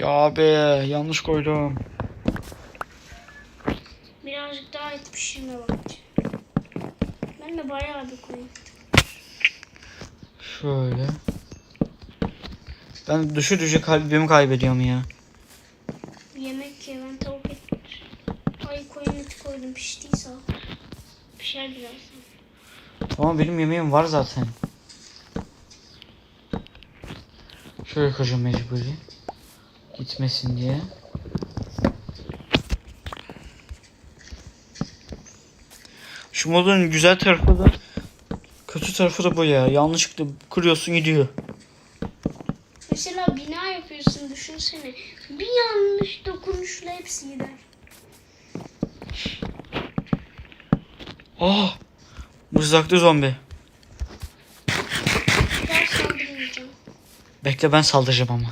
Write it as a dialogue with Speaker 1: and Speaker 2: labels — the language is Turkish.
Speaker 1: Ya be yanlış koydum.
Speaker 2: Birazcık daha et pişirme vakti. Ben de bayağı bir koyayım.
Speaker 1: Şöyle. Ben düşü düşü kalbimi kaybediyorum ya.
Speaker 2: Yemek ye ben tavuk et. Ay koyun eti koydum piştiyse. Pişer birazdan.
Speaker 1: Ama benim yemeğim var zaten. Şöyle koyacağım mecburi. Gitmesin diye. Şu modun güzel tarafı da kötü tarafı da bu ya. Yanlışlıkla kırıyorsun gidiyor.
Speaker 2: Mesela bina yapıyorsun düşünsene. Bir yanlış dokunuşla hepsi gider.
Speaker 1: Ah! Mızraklı zombi.
Speaker 2: Ben saldırmayacağım.
Speaker 1: Bekle ben saldıracağım ama.